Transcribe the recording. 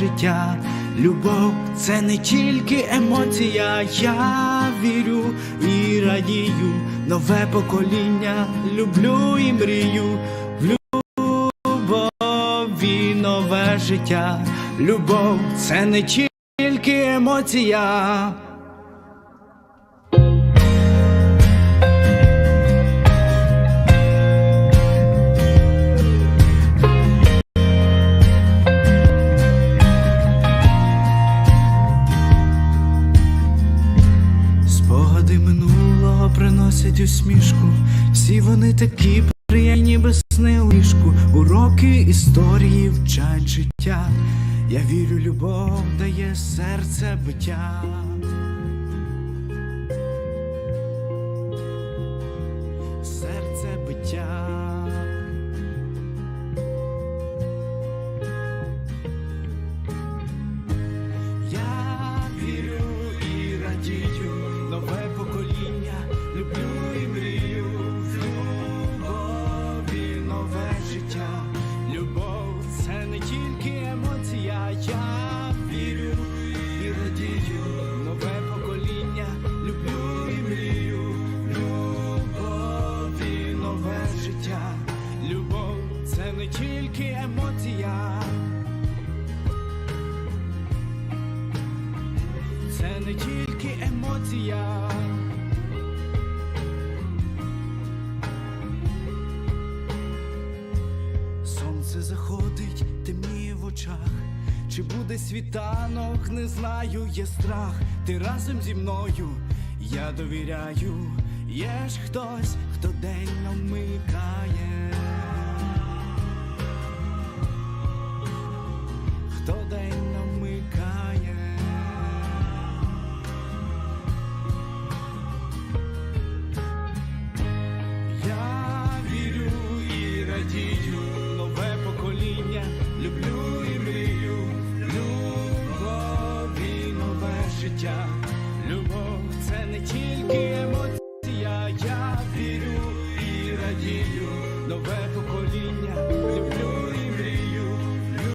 життя. Любов це не тільки емоція, я вірю і радію, нове покоління, люблю і мрію. В любові нове життя. Любов це не тільки емоція. Приносять усмішку. Всі вони такі приємні без сни у ліжку. Уроки історії вчать життя. Я вірю, любов дає серце биття. Тільки я вірю і радію, нове покоління, люблю і мрію, любові нове життя. Любов це не тільки емоція. Це не тільки емоція. Сонце заходить, темніє в очах, чи буде світанок, не знаю, є страх. Ти разом зі мною я довіряю, є ж хтось, хто день намикає, хто день намикає, я вірю і радію. не тільки емоція, я вірю і радію нове.